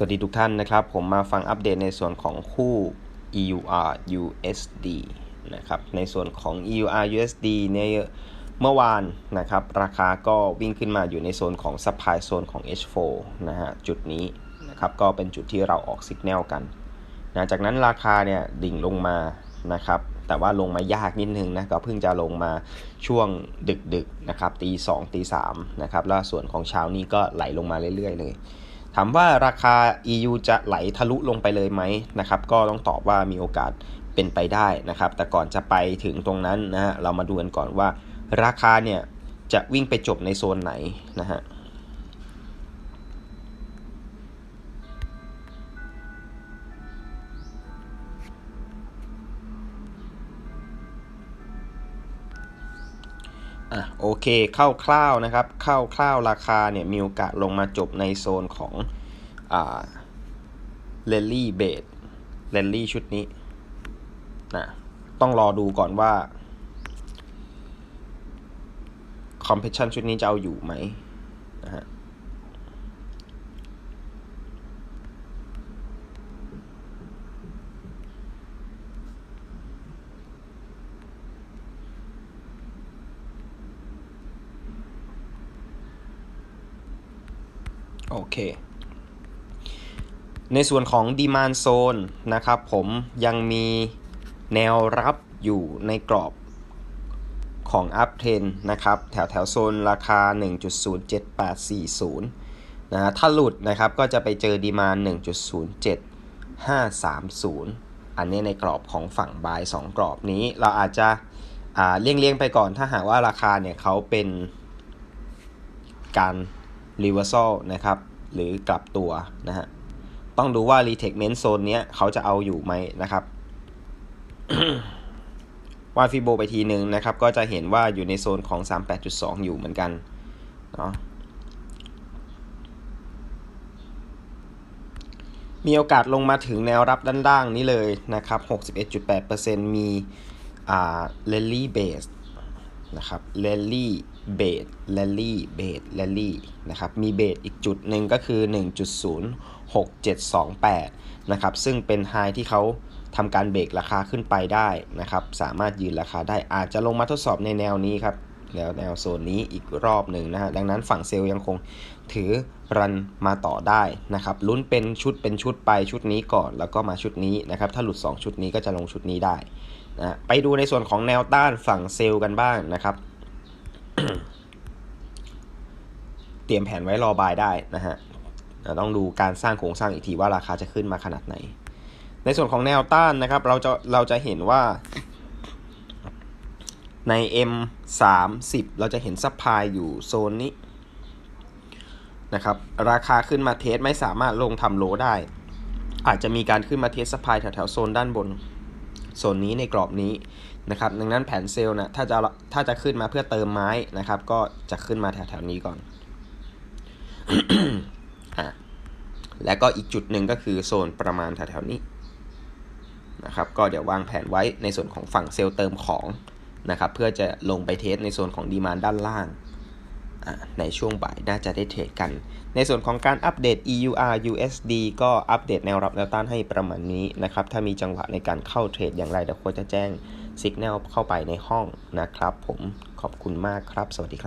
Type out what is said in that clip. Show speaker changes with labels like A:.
A: สวัสดีทุกท่านนะครับ ผมมาฟังอัปเดตในส่วนของคู่ EUR USD นะครับในส่วนของ EUR USD เนี่ยเมื่อวานนะครับราคาก็วิ่งขึ้นมาอยู่ในโซนของ supply โซนของ H4 นะฮะจุดนี้นะครับก็เป็นจุดที่เราออกสัญญาณกันนะจากนั้นราคาเนี่ยดิ่งลงมานะครับแต่ว่าลงมายากนิดนึงนะก็เพิ่งจะลงมาช่วงดึกๆนะครับตีสองตีสามนะครับแล้วส่วนของเช้านี้ก็ไหลลงมาเรื่อยๆเลย ถามว่าราคา EU จะไหลทะลุลงไปเลยไหมนะครับ ก็ต้องตอบว่ามีโอกาสเป็นไปได้นะครับ แต่ก่อนจะไปถึงตรงนั้นนะฮะเรามาดูกันก่อนว่า ราคาเนี่ยจะวิ่งไปจบในโซนไหนนะฮะ อะโอเคคร่าวๆนะครับคร่าวๆราคาเนี่ยมีโอกาสลงมาจบในโซนของอ่าเลนลี่เบดเลนลี่ชุดนี้นะต้องรอดูก่อนว่าคอมเพชชันชุดนี้จะเอาอยู่ไหมนะฮะ โอเค ในส่วนของ Demand Zone นะครับผมยังมีแนวรับอยู่ในกรอบของ Up Trend นะครับ แถวแถวโซนราคา 1.07840 นะถ้าหลุดนะครับก็จะไปเจอ Demand 1.07530 อันนี้ในกรอบของฝั่ง Buy 2กรอบนี้ เราอาจจะเลี่ยงเลี่ยงๆไปก่อนถ้าหากว่าราคาเนี่ยเขาเป็นการ reversal นะครับ หรือกลับตัวนะฮะ ต้องดูว่า retechment zone เนี้ยเขาจะเอาอยู่ไหมนะครับวาดฟิโบไปทีหนึ่งนะครับ ก็จะเห็นว่าอยู่ในโซนของ 38.2 อยู่เหมือนกันเนาะมีโอกาสลงมาถึงแนวรับด้านล่างนี้เลยนะครับ 61.8%มีอ่า rally base นะครับ rally เบสแลลี่เบสแลลี่นะครับมีเบสอีกจุดหนึ่งก็คือ 1.06728 นะครับ ซึ่งเป็นไฮที่เขาทำการเบรกราคาขึ้นไปได้นะครับ สามารถยืนราคาได้อาจจะลงมาทดสอบในแนวนี้ครับแล้วแนวโซนนี้อีกรอบหนึ่งนะฮะดังนั้นฝั่งเซลล์ยังคงถือรันมาต่อได้นะครับลุ้นเป็นชุดเป็นชุดไปชุดนี้ก่อน แล้วก็มาชุดนี้นะครับถ้าหลุด 2 ชุดนี้ก็จะลงชุดนี้ได้นะไปดูในส่วนของแนวต้านฝั่งเซลล์กันบ้างนะครับ เตรียมแผนไว้รอบายได้นะฮะต้องดูการสร้างโครงสร้างอีกทีว่าราคาจะขึ้นมาขนาดไหน ในส่วนของแนวต้านนะครับ เราจะเราจะเห็นว่าใน M 3 0เราจะเห็นซัพพลายอยู่โซนนี้นะครับ ราคาขึ้นมาเทสไม่สามารถลงทำโลได้ อาจจะมีการขึ้นมาเทสซัพพลายแถวๆโซนด้านบน โซนนี้ในกรอบนี้นะครับดังนั้นแผนเซลล์นะถ้าจะถ้าจะขึ้นมาเพื่อเติมไม้นะครับ ก็จะขึ้นมาแถวๆนี้ก่อนและก็อีกจุดหนึ่งก็คือโซนประมาณแถวๆนี้นะครับ ก็เดี๋ยววางแผนไว้ในส่วนของฝั่งเซลล์เติมของนะครับ เพื่อจะลงไปเทสในโซนของดีมานด้านล่าง ในช่วงบ่ายน่าจะได้เทรดกัน ในส่วนของการอัปเดต EUR USD ก็อัปเดตแนวรับแนวต้านให้ประมาณนี้นะครับ ถ้ามีจังหวะในการเข้าเทรดอย่างไรเดี๋ยวควรจะแจ้งสัญญาณเข้าไปในห้องนะครับ ผมขอบคุณมากครับ สวัสดีครับ